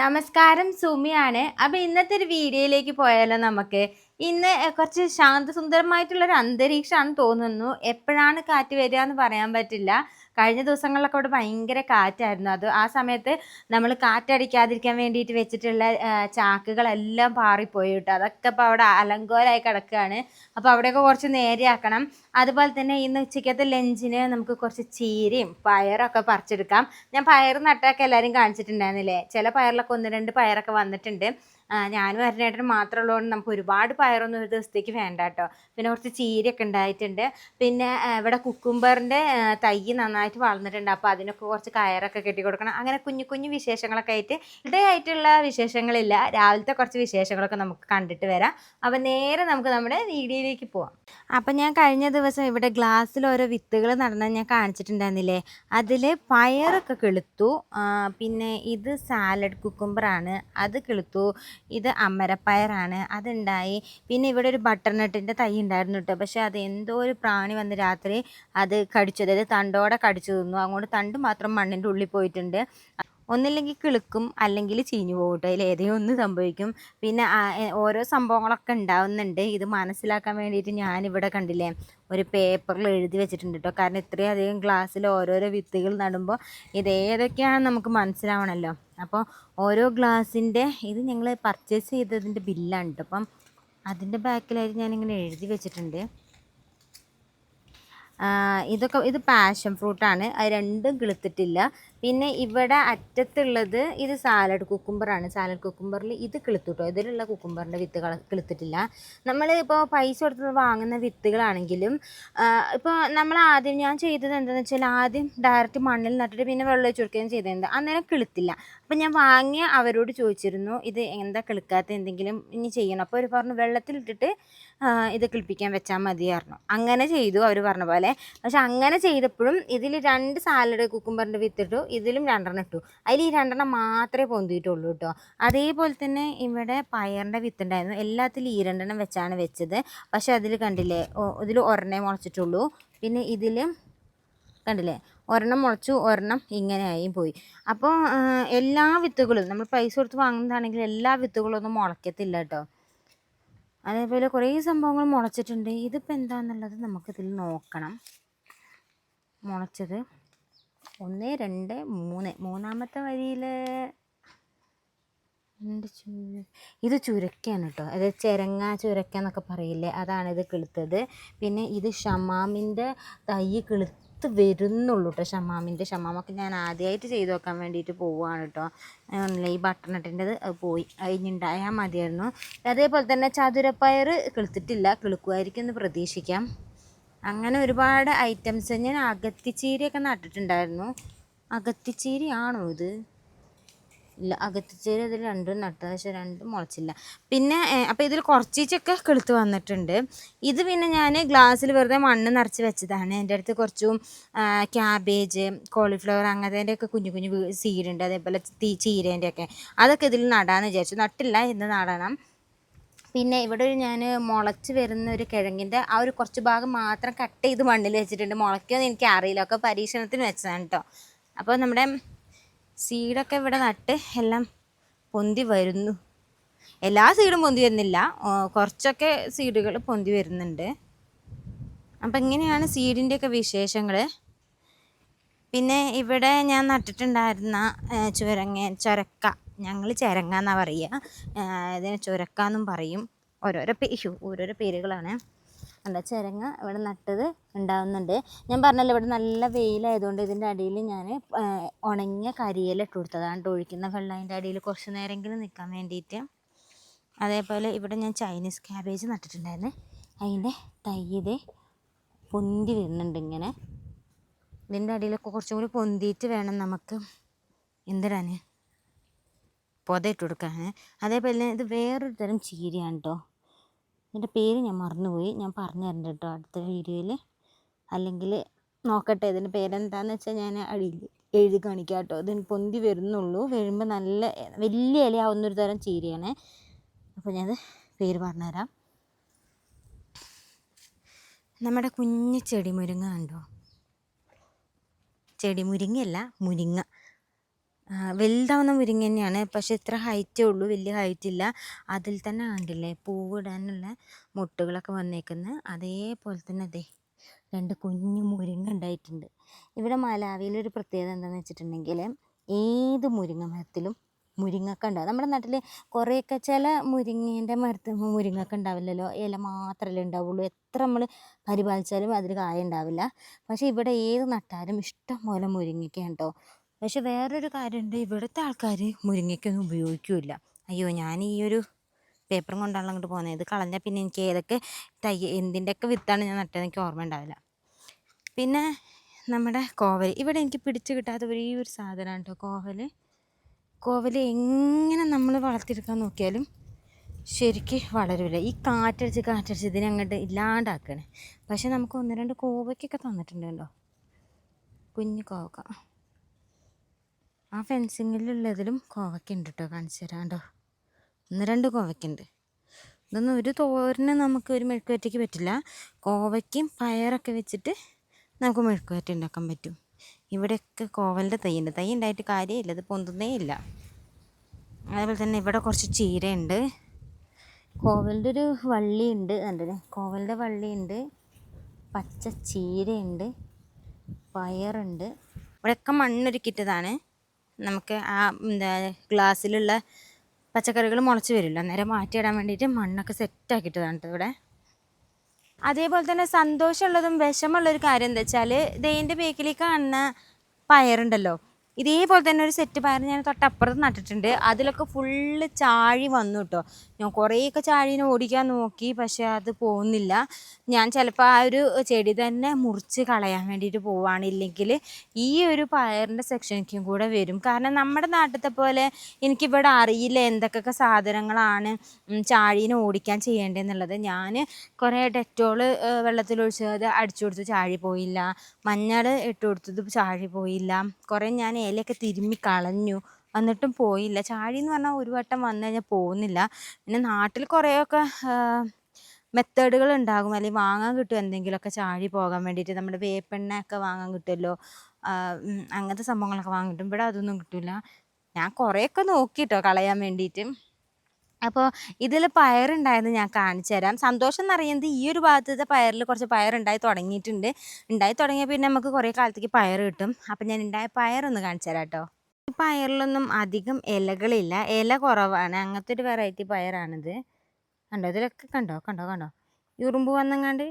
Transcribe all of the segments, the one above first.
നമസ്കാരം സുമിയാണ്. അപ്പോൾ ഇന്നത്തെ ഒരു വീഡിയോയിലേക്ക് പോയാലോ നമുക്ക്? ഇന്ന് കുറച്ച് ശാന്തസുന്ദരമായിട്ടുള്ളൊരു അന്തരീക്ഷമാണ് തോന്നുന്നു. എപ്പോഴാണ് കാറ്റ് വരിക എന്ന് പറയാൻ പറ്റില്ല. കഴിഞ്ഞ ദിവസങ്ങളിലൊക്കെ അവിടെ ഭയങ്കര കാറ്റായിരുന്നു. അത് ആ സമയത്ത് നമ്മൾ കാറ്റടിക്കാതിരിക്കാൻ വേണ്ടിയിട്ട് വെച്ചിട്ടുള്ള ചാക്കുകളെല്ലാം പാറിപ്പോയി കേട്ടോ. അതൊക്കെ ഇപ്പോൾ അവിടെ അലങ്കോലായി കിടക്കുകയാണ്. അപ്പോൾ അവിടെയൊക്കെ കുറച്ച് നേരെയാക്കണം. അതുപോലെ തന്നെ ഇന്ന് ഉച്ചയ്ക്കത്തെ ലഞ്ചിന് നമുക്ക് കുറച്ച് ചീരയും പയറൊക്കെ പറിച്ചെടുക്കാം. ഞാൻ പയർ നട്ടൊക്കെ എല്ലാവരും കാണിച്ചിട്ടുണ്ടായിരുന്നില്ലേ? ചില പയറിലൊക്കെ ഒന്ന് രണ്ട് പയറൊക്കെ വന്നിട്ടുണ്ട്. ഞാനും അരുണേട്ടനും മാത്രമേ ഉള്ളതുകൊണ്ട് നമുക്ക് ഒരുപാട് പയറൊന്നും ഒരു ദിവസത്തേക്ക് വേണ്ട കേട്ടോ പിന്നെ കുറച്ച് ചീരയൊക്കെ ഉണ്ടായിട്ടുണ്ട്. പിന്നെ ഇവിടെ കുക്കുംബറിന്റെ തൈ നന്നായിട്ട് വളർന്നിട്ടുണ്ട്. അപ്പോൾ അതിനൊക്കെ കുറച്ച് കയറൊക്കെ കെട്ടി കൊടുക്കണം. അങ്ങനെ കുഞ്ഞു കുഞ്ഞു വിശേഷങ്ങളൊക്കെ ആയിട്ട് ഇടയായിട്ടുള്ള വിശേഷങ്ങളില്ല. രാവിലത്തെ കുറച്ച് വിശേഷങ്ങളൊക്കെ നമുക്ക് കണ്ടിട്ട് വരാം. അപ്പോൾ നേരെ നമുക്ക് നമ്മുടെ വീഡിയോയിലേക്ക് പോവാം. അപ്പം ഞാൻ കഴിഞ്ഞ ദിവസം ഇവിടെ ഗ്ലാസ്സിൽ ഓരോ വിത്തുകൾ നടന്നത് ഞാൻ കാണിച്ചിട്ടുണ്ടായിരുന്നില്ലേ? അതിൽ പയറൊക്കെ കിളുത്തു. പിന്നെ ഇത് സാലഡ് കുക്കുംബറാണ്. അത് കിളുത്തു. ഇത് അമരപ്പയറാണ്. അതുണ്ടായി. പിന്നെ ഇവിടെ ഒരു ബട്ടർ നട്ടിന്റെ തൈ ഉണ്ടായിരുന്നു കേട്ടോ. പക്ഷേ അത് എന്തോ ഒരു പ്രാണി വന്ന് രാത്രി അത് കടിച്ചു അതായത് തണ്ടോടെ കടിച്ചു തിന്നു. അങ്ങോട്ട് തണ്ട് മാത്രം മണ്ണിന്റെ ഉള്ളിൽ പോയിട്ടുണ്ട്. ഒന്നില്ലെങ്കിൽ കിളുക്കും അല്ലെങ്കിൽ ചീഞ്ഞു പോകും അതിൽ ഏതെങ്കിലും ഒന്ന് സംഭവിക്കും. പിന്നെ ഓരോ സംഭവങ്ങളൊക്കെ ഉണ്ടാവുന്നുണ്ട്. ഇത് മനസ്സിലാക്കാൻ വേണ്ടിയിട്ട് ഞാനിവിടെ കണ്ടില്ലേ ഒരു പേപ്പറിൽ എഴുതി വെച്ചിട്ടുണ്ട് കേട്ടോ. കാരണം ഇത്രയധികം ഗ്ലാസ്സിൽ ഓരോരോ വിത്തുകൾ നടുമ്പോൾ ഇത് ഏതൊക്കെയാണെന്ന് നമുക്ക് മനസ്സിലാവണമല്ലോ. അപ്പോൾ ഓരോ ഗ്ലാസിന്റെ ഇത് ഞങ്ങൾ പർച്ചേസ് ചെയ്തതിന്റെ ബില്ലാണ് കേട്ടോ അപ്പം അതിന്റെ ബാക്കിലായിട്ട് ഞാനിങ്ങനെ എഴുതി വെച്ചിട്ടുണ്ട്. ഇതൊക്കെ ഇത് പാഷൻ ഫ്രൂട്ടാണ് അത് രണ്ടും കിളുത്തിട്ടില്ല. പിന്നെ ഇവിടെ അറ്റത്തുള്ളത് ഇത് സാലഡ് കുക്കുംബറാണ് സാലഡ് കുക്കുംബറിൽ ഇത് കിളുത്തിട്ടോ? ഇതിലുള്ള കുക്കുംബറിന്റെ വിത്തുകൾ കിളുത്തിട്ടില്ല. നമ്മൾ ഇപ്പോൾ പൈസ കൊടുത്ത് വാങ്ങുന്ന വിത്തുകളാണെങ്കിലും ഇപ്പോൾ നമ്മൾ ആദ്യം ഞാൻ ചെയ്തത് എന്താണെന്ന് വെച്ചാൽ ആദ്യം ഡയറക്റ്റ് മണ്ണിൽ നട്ടിട്ട് പിന്നെ വെള്ളം ഒഴിച്ച് കൊടുക്കുകയും ചെയ്തിട്ടുണ്ട് അന്നേരം കിളുത്തില്ല. അപ്പോൾ ഞാൻ വാങ്ങിയ അവരോട് ചോദിച്ചിരുന്നു ഇത് എന്താ കിളുക്കാത്ത എന്തെങ്കിലും ഇനി ചെയ്യണം? അപ്പോൾ അവർ പറഞ്ഞു വെള്ളത്തിലിട്ടിട്ട് ഇത് കിളിപ്പിക്കാൻ വെച്ചാൽ മതിയായിരുന്നു അങ്ങനെ ചെയ്തു അവർ പറഞ്ഞ പോലെ. പക്ഷെ അങ്ങനെ ചെയ്തപ്പോഴും ഇതിൽ രണ്ട് സാലഡ് കുക്കുംബറിന്റെ വിത്തിട്ടു ഇതിലും രണ്ടെണ്ണം ഇട്ടു. അതിൽ ഈ രണ്ടെണ്ണം മാത്രമേ പൊന്തിയിട്ടുള്ളൂ കേട്ടോ. അതേപോലെ തന്നെ ഇവിടെ പയറിന്റെ വിത്തുണ്ടായിരുന്നു എല്ലാത്തിലും ഈ രണ്ടെണ്ണം വെച്ചാണ് വെച്ചത്. പക്ഷെ അതിൽ കണ്ടില്ലേ ഇതിൽ ഒരെണ്ണേ മുളച്ചിട്ടുള്ളൂ. പിന്നെ ഇതിൽ കണ്ടില്ലേ ഒരെണ്ണം മുളച്ചു ഒരെണ്ണം ഇങ്ങനെയായും പോയി. അപ്പോൾ എല്ലാ വിത്തുകളും നമ്മൾ പൈസ കൊടുത്ത് വാങ്ങുന്നതാണെങ്കിൽ എല്ലാ വിത്തുകളും ഒന്നും മുളയ്ക്കത്തില്ല കേട്ടോ. അതേപോലെ കുറേ സംഭവങ്ങൾ മുളച്ചിട്ടുണ്ട്. ഇതിപ്പോൾ എന്താണെന്നുള്ളത് നമുക്കിതിൽ നോക്കണം. മുളച്ചത് ഒന്ന് രണ്ട് മൂന്ന്. മൂന്നാമത്തെ വരിയിൽ ഇത് ചുരക്കയാണ് കേട്ടോ അത് ചിരങ്ങ ചുരക്ക എന്നൊക്കെ പറയില്ലേ? അതാണ് ഇത് കിളുത്തത്. പിന്നെ ഇത് ഷമാമിന്റെ തൈ കിളുത്ത് വരുന്നുള്ളൂ കേട്ടോ ഷമാമിന്റെ. ഷമാമൊക്കെ ഞാൻ ആദ്യമായിട്ട് ചെയ്ത് നോക്കാൻ വേണ്ടിയിട്ട് പോവുകയാണ് കേട്ടോ ഈ ബട്ടൺ ബട്ടർനട്ടിന്റെത് പോയി. അതിനുണ്ടായാൽ മതിയായിരുന്നു. അതേപോലെ തന്നെ ചതുരപ്പയർ കിളുത്തിട്ടില്ല കിളുക്കുമായിരിക്കും എന്ന് പ്രതീക്ഷിക്കാം. അങ്ങനെ ഒരുപാട് ഐറ്റംസ് ഞാൻ അകത്തിച്ചീരയൊക്കെ നട്ടിട്ടുണ്ടായിരുന്നു. അകത്തിച്ചീരയാണോ ഇത്? അകത്തിച്ചീര ഇതിൽ രണ്ടും നട്ടത് പക്ഷെ രണ്ടും മുളച്ചില്ല. പിന്നെ അപ്പോൾ ഇതിൽ കുറച്ചീച്ചൊക്കെ കിളുത്ത് വന്നിട്ടുണ്ട്. ഇത് പിന്നെ ഞാൻ ഗ്ലാസ്സിൽ വെറുതെ മണ്ണ് നിറച്ച് വെച്ചതാണ്. എന്റെ അടുത്ത് കുറച്ചും ക്യാബേജ് കോളിഫ്ലവർ അങ്ങനത്തേന്റെയൊക്കെ കുഞ്ഞു കുഞ്ഞു സീഡുണ്ട്. അതേപോലെ തീ ചീരേന്റെയൊക്കെ അതൊക്കെ ഇതിൽ നടാമെന്ന് വിചാരിച്ചു. നട്ടില്ല ഇന്ന് നടണം. പിന്നെ ഇവിടെ ഒരു ഞാൻ മുളച്ച് വരുന്ന ഒരു കിഴങ്ങിന്റെ ആ ഒരു കുറച്ച് ഭാഗം മാത്രം കട്ട് ചെയ്ത് മണ്ണിൽ വെച്ചിട്ടുണ്ട്. മുളയ്ക്കുമെന്ന് എനിക്ക് അറിയില്ല ഒക്കെ പരീക്ഷണത്തിന് വെച്ചതാണ് കേട്ടോ അപ്പോൾ നമ്മുടെ സീഡൊക്കെ ഇവിടെ നട്ട് എല്ലാം പൊന്തി വരുന്നു. എല്ലാ സീഡും പൊന്തി വരുന്നില്ല. കുറച്ചൊക്കെ സീഡുകൾ പൊന്തി വരുന്നുണ്ട്. അപ്പം ഇങ്ങനെയാണ് സീഡിന്റെയൊക്കെ വിശേഷങ്ങൾ പിന്നെ ഇവിടെ ഞാൻ നട്ടിട്ടുണ്ടായിരുന്ന ചുരങ്ങ ചുരക്ക. ഞങ്ങൾ ചുരങ്ങ എന്നാണ് പറയുക. ഇതിന് ചുരക്ക എന്നും പറയും. ഓരോരോ പേ ഓരോരോ പേരുകളാണ്. അല്ല ചിരങ്ങ ഇവിടെ നട്ടത് ഉണ്ടാകുന്നുണ്ട് ഞാൻ പറഞ്ഞല്ലോ ഇവിടെ നല്ല വെയിലായതുകൊണ്ട് ഇതിന്റെ അടിയിൽ ഞാൻ ഉണങ്ങിയ കരിയില ഇട്ട് കൊടുത്തതാണ് ഒഴിക്കുന്ന വെള്ളം അതിന്റെ അടിയിൽ കുറച്ച് നേരമെങ്കിലും നിൽക്കാൻ വേണ്ടിയിട്ട്. അതേപോലെ ഇവിടെ ഞാൻ ചൈനീസ് ക്യാബേജ് നട്ടിട്ടുണ്ടായിരുന്നു. അതിന്റെ തൈ പൊന്തി വരുന്നുണ്ട് ഇങ്ങനെ. ഇതിന്റെ അടിയിലൊക്കെ കുറച്ചും കൂടി പൊന്തിയിട്ട് വേണം നമുക്ക്. എന്തിടാൻ പൊതയിട്ട് കൊടുക്കാൻ അതേപോലെ ഇത് വേറൊരു തരം ചീരയാണ് കേട്ടോ. ഇതിന്റെ പേര് ഞാൻ മറന്നുപോയി. ഞാൻ പറഞ്ഞു തരണ്ട കേട്ടോ അടുത്ത വീഡിയോയിൽ. അല്ലെങ്കിൽ നോക്കട്ടെ ഇതിന്റെ പേരെന്താന്ന് വെച്ചാൽ ഞാൻ അടിയിൽ എഴുതി കാണിക്കാം കേട്ടോ. ഇതിന് പൊന്തി വരുന്നുള്ളൂ. വരുമ്പോൾ നല്ല വലിയ ഇലയാവുന്നൊരു തരം ചീരയാണ്. അപ്പോൾ ഞാനത് പേര് പറഞ്ഞുതരാം നമ്മുടെ കുഞ്ഞ് ചെടി മുരിങ്ങ കണ്ടോ? ചെടി മുരിങ്ങയല്ല മുരിങ്ങ. വലുതാവുന്ന മുരിങ്ങ തന്നെയാണ് പക്ഷെ ഇത്ര ഹൈറ്റേ ഉള്ളൂ. വലിയ ഹൈറ്റ് ഇല്ല. അതിൽ തന്നെ കണ്ടില്ലേ പൂവിടാനുള്ള മുട്ടുകളൊക്കെ വന്നേക്കുന്നത് അതേപോലെ തന്നെ അതെ രണ്ട് കുഞ്ഞു മുരിങ്ങ ഉണ്ടായിട്ടുണ്ട്. ഇവിടെ മലാവിയിലൊരു പ്രത്യേകത എന്താണെന്ന് വെച്ചിട്ടുണ്ടെങ്കിൽ ഏത് മുരിങ്ങ മരത്തിലും മുരിങ്ങക്ക ഉണ്ടാവും. നമ്മുടെ നാട്ടിൽ കുറേയൊക്കെ ചില മുരിങ്ങേന്റെ മരത്ത് മുരിങ്ങക്ക ഉണ്ടാവില്ലല്ലോ. ഇല മാത്രമല്ലേ ഉണ്ടാവുള്ളൂ. എത്ര നമ്മൾ പരിപാലിച്ചാലും അതിൽ കായ ഉണ്ടാവില്ല. പക്ഷേ ഇവിടെ ഏത് നട്ടാലും ഇഷ്ടം പോലെ മുരിങ്ങയ്ക്കയാണ് കേട്ടോ. പക്ഷെ വേറൊരു കാര്യമുണ്ട്. ഇവിടുത്തെ ആൾക്കാർ മുരിങ്ങയ്ക്കൊന്നും ഉപയോഗിക്കില്ല. അയ്യോ ഞാൻ ഈ ഒരു പേപ്പറും കൊണ്ടാണ് അങ്ങോട്ട് പോകുന്നത് ഇത് കളഞ്ഞാൽ പിന്നെ എനിക്ക് ഏതൊക്കെ തൈ എന്തിന്റെയൊക്കെ വിത്താണ് ഞാൻ നട്ടത് എനിക്ക് ഓർമ്മ ഉണ്ടാവില്ല. പിന്നെ നമ്മുടെ കോവൽ ഇവിടെ എനിക്ക് പിടിച്ചു കിട്ടാത്ത ഒരേ ഒരു സാധനമാണ് കേട്ടോ കോവൽ കോവൽ എങ്ങനെ നമ്മൾ വളർത്തിയെടുക്കാൻ നോക്കിയാലും ശരിക്ക് വളരില്ല ഈ കാറ്റടിച്ച് കാറ്റടിച്ച് ഇതിനെ അങ്ങോട്ട് ഇല്ലാണ്ടാക്കണേ. പക്ഷെ നമുക്ക് ഒന്ന് രണ്ട് കോവയ്ക്കൊക്കെ തന്നിട്ടുണ്ട് കേട്ടോ കുഞ്ഞു കോവക്ക. ആ ഫെൻസിങ്ങിലുള്ളതിലും കോവയ്ക്കുണ്ട് കേട്ടോ കാണിച്ചു തരാം കേട്ടോ ഒന്ന് രണ്ട് കോവയ്ക്കുണ്ട്. ഇതൊന്നും ഒരു തോരന് നമുക്ക് ഒരു മെഴുക്കുവരട്ടിക്ക് പറ്റില്ല. കോവയ്ക്കും പയറൊക്കെ വെച്ചിട്ട് നമുക്ക് മെഴുക്കുവരട്ടി ഉണ്ടാക്കാൻ പറ്റും. ഇവിടെയൊക്കെ കോവലിന്റെ തൈയുണ്ട്. തൈ ഉണ്ടായിട്ട് കാര്യമില്ല. ഇത് പൊന്തുന്നേ ഇല്ല. അതേപോലെ തന്നെ ഇവിടെ കുറച്ച് ചീരയുണ്ട്. കോവലിന്റെ ഒരു വള്ളിയുണ്ട്. കണ്ടില്ലേ? കോവലിന്റെ വള്ളിയുണ്ട്. പച്ച ചീരയുണ്ട്. പയറുണ്ട്. ഇവിടെയൊക്കെ മണ്ണൊരുക്കിയിട്ടതാണ്. നമുക്ക് ആ എന്താ ഗ്ലാസ്സിലുള്ള പച്ചക്കറികൾ മുളച്ച് വരില്ല. അന്നേരം മാറ്റിയിടാൻ വേണ്ടിയിട്ട് മണ്ണൊക്കെ സെറ്റാക്കിയിട്ടതാണ് ഇവിടെ. അതേപോലെ തന്നെ സന്തോഷമുള്ളതും വിഷമുള്ളൊരു കാര്യം എന്താ വെച്ചാൽ ഇതിന്റെ ബേക്കിലേക്ക് കാണുന്ന പയറുണ്ടല്ലോ. ഇതേപോലെ തന്നെ ഒരു സെറ്റ് പയർ ഞാൻ തൊട്ടപ്പുറത്ത് നട്ടിട്ടുണ്ട്. അതിലൊക്കെ ഫുള്ള് ചാഴി വന്നു കേട്ടോ ഞാൻ കുറേയൊക്കെ ചാഴീനെ ഓടിക്കാൻ നോക്കി പക്ഷേ അത് പോകുന്നില്ല ഞാൻ ചിലപ്പോൾ ആ ഒരു ചെടി തന്നെ മുറിച്ച് കളയാൻ വേണ്ടിയിട്ട് പോവാണില്ലെങ്കിൽ ഈ ഒരു പയറിന്റെ സെക്ഷനിലേക്കും കൂടെ വരും. കാരണം നമ്മുടെ നാട്ടിലത്തെ പോലെ എനിക്കിവിടെ അറിയില്ല എന്തൊക്കെ സാധനങ്ങളാണ് ചാഴീനെ ഓടിക്കാൻ ചെയ്യേണ്ടതെന്നുള്ളത്. ഞാൻ കുറേ ഡെറ്റോൾ വെള്ളത്തിലൊഴിച്ചത് അടിച്ചു കൊടുത്ത് ചാഴി പോയില്ല. മഞ്ഞൾ ഇട്ട് കൊടുത്തത് ചാഴി പോയില്ല. കുറേ ഞാൻ ഇലയൊക്കെ തിരുമ്മി കളഞ്ഞു. എന്നിട്ടും പോയില്ല. ചാഴി എന്ന് പറഞ്ഞാൽ ഒരു വട്ടം വന്നു കഴിഞ്ഞാൽ പോകുന്നില്ല പിന്നെ നാട്ടിൽ കുറേയൊക്കെ മെത്തേഡുകൾ ഉണ്ടാകും. അല്ലെങ്കിൽ വാങ്ങാൻ കിട്ടും എന്തെങ്കിലുമൊക്കെ ചാഴി പോകാൻ വേണ്ടിയിട്ട്. നമ്മുടെ വേപ്പെണ്ണയൊക്കെ വാങ്ങാൻ കിട്ടുമല്ലോ. അങ്ങനത്തെ സംഭവങ്ങളൊക്കെ വാങ്ങിയിട്ടും ഇവിടെ അതൊന്നും കിട്ടില്ല ഞാൻ കുറേയൊക്കെ നോക്കി കേട്ടോ കളയാൻ വേണ്ടിയിട്ട്. അപ്പോൾ ഇതിൽ പയറുണ്ടായെന്ന് ഞാൻ കാണിച്ചു തരാം. സന്തോഷം എന്ന് പറയുന്നത് ഈ ഒരു ഭാഗത്തത്തെ പയറിൽ കുറച്ച് പയറുണ്ടായി തുടങ്ങിയിട്ടുണ്ട്. ഉണ്ടായി തുടങ്ങിയ പിന്നെ നമുക്ക് കുറേ കാലത്തേക്ക് പയർ കിട്ടും. അപ്പം ഞാൻ ഉണ്ടായ പയറൊന്ന് കാണിച്ചു തരാം കേട്ടോ. ഈ പയറിലൊന്നും അധികം ഇലകളില്ല. ഇല കുറവാണ്. അങ്ങനത്തെ ഒരു വെറൈറ്റി പയറാണിത്. കണ്ടോ? ഇതിലൊക്കെ കണ്ടോ? കണ്ടോ? കണ്ടോ? ഉറുമ്പ് വന്നങ്ങാണ്ട്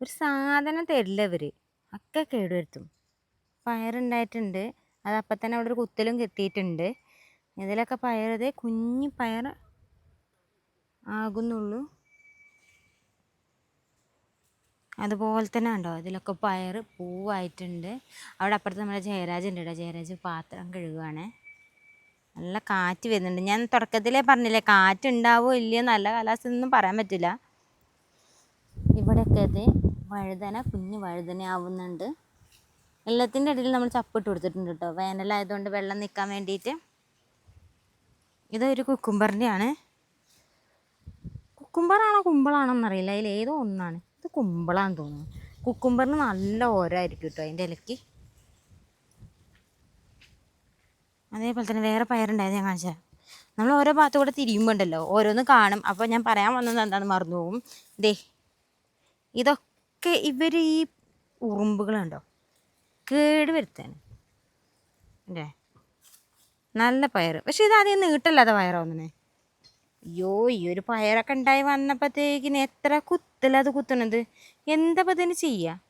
ഒരു സാധനം തരില്ല ഇവർ ഒക്കെ കേടുവരുത്തും. പയറുണ്ടായിട്ടുണ്ട്. അത് തന്നെ അവിടെ ഒരു കുത്തലും കെത്തിയിട്ടുണ്ട് ഇതിലൊക്കെ പയറത് കുഞ്ഞി പയർ ആകുന്നുള്ളൂ. അതുപോലെ തന്നെ ഉണ്ടോ ഇതിലൊക്കെ പയർ പൂവായിട്ടുണ്ട്. അവിടെ അപ്പുറത്ത് നമ്മുടെ ജയരാജ് ഉണ്ട് കേട്ടോ. ജയരാജ് പാത്രം കഴുകുകയാണ് നല്ല കാറ്റ് വരുന്നുണ്ട്. ഞാൻ തുടക്കത്തിലേ പറഞ്ഞില്ലേ കാറ്റ് ഉണ്ടാവോ ഇല്ലയോ നല്ല കാലാവസ്ഥ ഒന്നും പറയാൻ പറ്റില്ല. ഇവിടെയൊക്കെ അത് വഴുതന കുഞ്ഞ് വഴുതന ആവുന്നുണ്ട് എല്ലാത്തിന്റെ ഇടയിൽ നമ്മൾ ചപ്പിട്ട് കൊടുത്തിട്ടുണ്ട് കേട്ടോ. വേനലായതുകൊണ്ട് വെള്ളം നിൽക്കാൻ വേണ്ടിയിട്ട്. ഇതൊരു കുക്കുംബറിന്റെയാണ്. കുക്കുംബറാണോ കുമ്പളാണോ എന്നറിയില്ല അതിൽ ഏതോ ഒന്നാണ്. ഇത് കുമ്പളാന്ന് തോന്നുന്നു. കുക്കുംബറിന് നല്ല ഓരമായിരിക്കും കേട്ടോ അതിന്റെ ഇലക്ക്. അതേപോലെ തന്നെ വേറെ പയറുണ്ടായത് ഞാൻ കാണിച്ചു നമ്മൾ ഓരോ ഭാഗത്തു കൂടെ തിരിയുമ്പോൾ ഉണ്ടല്ലോ ഓരോന്ന് കാണും. അപ്പോൾ ഞാൻ പറയാൻ വന്നത് എന്താണെന്ന് മറന്നു പോകും ദേ ഇതൊക്കെ ഇവർ ഈ ഉറുമ്പുകളുണ്ടോ? കേട് വരുത്താണ് അല്ലേ നല്ല പയർ പക്ഷേ ഇതാദ്യം നീട്ടല്ലാതെ പയറാവുന്നേ അയ്യോ ഈ ഒരു പയറൊക്കെ ഉണ്ടായി വന്നപ്പോഴത്തേക്കിന് എത്ര കുത്തലത് കുത്തണത്. എന്താ ഇതിന് ചെയ്യുക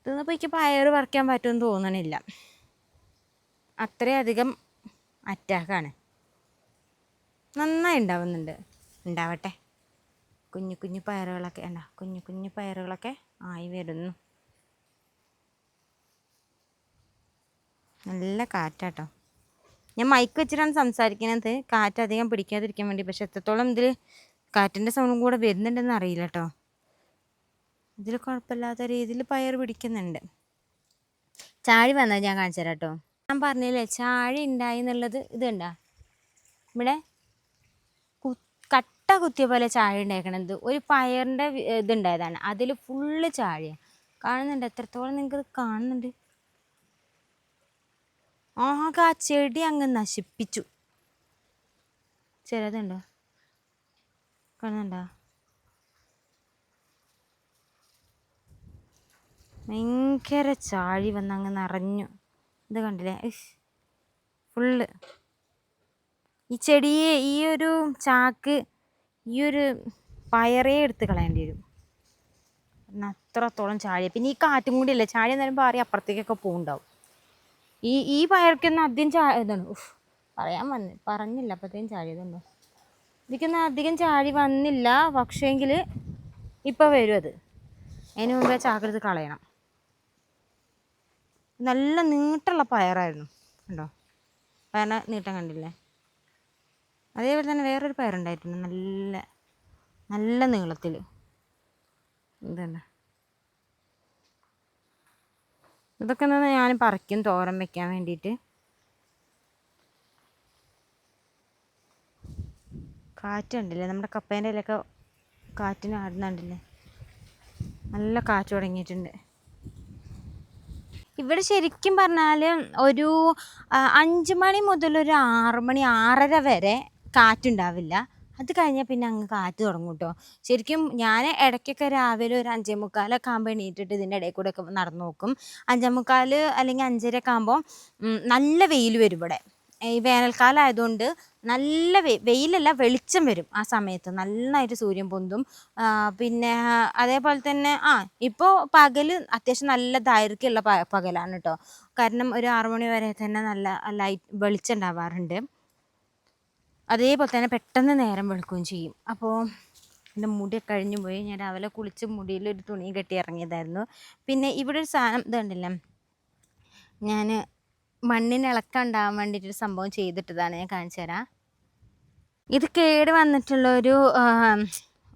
ഇതൊന്നും എനിക്ക് പയർ പറിക്കാൻ പറ്റുമെന്ന് തോന്നണില്ല. അത്രയധികം അറ്റാക്കാണ്. നന്നായി ഉണ്ടാവുന്നുണ്ട്. ഉണ്ടാവട്ടെ. കുഞ്ഞു കുഞ്ഞു പയറുകളൊക്കെ ഉണ്ടാ കുഞ്ഞു കുഞ്ഞു പയറുകളൊക്കെ ആയി വരുന്നു. നല്ല കാറ്റാട്ടോ. ഞാൻ മൈക്ക് വെച്ചിട്ടാണ് സംസാരിക്കുന്നത് കാറ്റ് അധികം പിടിക്കാതിരിക്കാൻ വേണ്ടി. പക്ഷെ എത്രത്തോളം ഇതിൽ കാറ്റിന്റെ സൗണ്ടും കൂടെ വരുന്നുണ്ടെന്ന് അറിയില്ല കേട്ടോ ഇതിൽ കുഴപ്പമില്ലാത്ത രീതിയിൽ പയർ പിടിക്കുന്നുണ്ട്. ചാഴി വന്നത് ഞാൻ കാണിച്ചു തരാം കേട്ടോ ഞാൻ പറഞ്ഞില്ലേ ചാഴി ഉണ്ടായി എന്നുള്ളത് ഇത് കണ്ടാ? ഇവിടെ കട്ട കുത്തിയ പോലെ ചാഴ ഉണ്ടാക്കണത് ഒരു പയറിന്റെ ഇതുണ്ടായതാണ് അതിൽ ഫുള്ള് ചാഴയാണ് കാണുന്നുണ്ട്? എത്രത്തോളം നിങ്ങൾക്ക് കാണുന്നുണ്ട്? ആകെ ആ ചെടി അങ്ങ് നശിപ്പിച്ചു. ചിലതുണ്ടോ? കാണുന്നുണ്ടോ? ഭയങ്കര ചാഴി വന്ന് അങ്ങ് നിറഞ്ഞു. ഇത് കണ്ടില്ലേ? ഫുള്ള്. ഈ ചെടിയെ ഈ ഒരു ചാക്ക് ഈ ഒരു പയറേ എടുത്ത് കളയേണ്ടി വരും. അത്രത്തോളം ചാഴി. പിന്നെ ഈ കാറ്റും കൂടി അല്ലേ ചാഴി എന്നാലും പാറി അപ്പുറത്തേക്കൊക്കെ പോകുന്നുണ്ടാവും ഈ ഈ പയർക്കൊന്നും അധികം ചാ ഇതാണ്. പറയാൻ വന്ന് പറഞ്ഞില്ല അപ്പോഴത്തേക്കും ചാഴിയതുണ്ടോ ഇതിക്കൊന്നും അധികം ചാഴി വന്നില്ല പക്ഷേങ്കിൽ ഇപ്പോൾ വരും അത്. അതിന് മുമ്പേ ചാക്കെടുത്ത് കളയണം. നല്ല നീട്ടുള്ള പയറായിരുന്നു കണ്ടോ? പയറിനെ നീട്ടം കണ്ടില്ലേ? അതേപോലെ തന്നെ വേറൊരു പയറുണ്ടായിട്ടുണ്ട് നല്ല നല്ല നീളത്തിൽ ഇതുണ്ട് ഇതൊക്കെ നിന്ന് ഞാൻ പറിക്കും തോരൻ വെക്കാൻ വേണ്ടിയിട്ട്. കാറ്റുണ്ടല്ലേ? നമ്മുടെ കപ്പേന്റെ ഇലയൊക്കെ കാറ്റിന് ആടുന്നുണ്ടല്ലേ? നല്ല കാറ്റ് തുടങ്ങിയിട്ടുണ്ട്. ഇവിടെ ശരിക്കും പറഞ്ഞാൽ ഒരു അഞ്ച് മണി മുതൽ ഒരു ആറ് മണി ആറര വരെ കാറ്റുണ്ടാവില്ല. അത് കഴിഞ്ഞാൽ പിന്നെ അങ്ങ് കാറ്റ് തുടങ്ങും കേട്ടോ ശരിക്കും ഞാൻ ഇടയ്ക്കൊക്കെ രാവിലെ ഒരു അഞ്ചേ മുക്കാലൊക്കെ ആകുമ്പോൾ എണീറ്റിട്ട് ഇതിന്റെ ഇടയിൽ കൂടെ ഒക്കെ നടന്നു നോക്കും. അഞ്ചേ മുക്കാൽ അല്ലെങ്കിൽ അഞ്ചരയൊക്കെ ആകുമ്പോൾ നല്ല വെയിൽ വരും ഇവിടെ. ഈ വേനൽക്കാലം ആയതുകൊണ്ട് നല്ല വെയിലല്ല വെളിച്ചം വരും ആ സമയത്ത്. നന്നായിട്ട് സൂര്യൻ പൊന്തും. പിന്നെ അതേപോലെ തന്നെ ആ ഇപ്പോൾ പകൽ അത്യാവശ്യം നല്ല ദൈർഘ്യമുള്ള പകലാണ് കേട്ടോ കാരണം ഒരു ആറു മണി വരെ തന്നെ നല്ല ലൈറ്റ് വെളിച്ചം ഉണ്ടാവാറുണ്ട്. അതേപോലെ തന്നെ പെട്ടെന്ന് നേരം വെളുക്കുകയും ചെയ്യും. അപ്പോൾ എന്റെ മുടി കഴിഞ്ഞു പോയി. ഞാൻ രാവിലെ കുളിച്ച് മുടിയിൽ ഒരു തുണി കെട്ടി ഇറങ്ങിയതായിരുന്നു. പിന്നെ ഇവിടെ ഒരു സാധനം ഇത് കണ്ടില്ലേ ഞാൻ മണ്ണിന് ഇളക്കം ഉണ്ടാകാൻ വേണ്ടിയിട്ടൊരു സംഭവം ചെയ്തിട്ടതാണ്. ഞാൻ കാണിച്ചു തരാം. ഇത് കേട് വന്നിട്ടുള്ള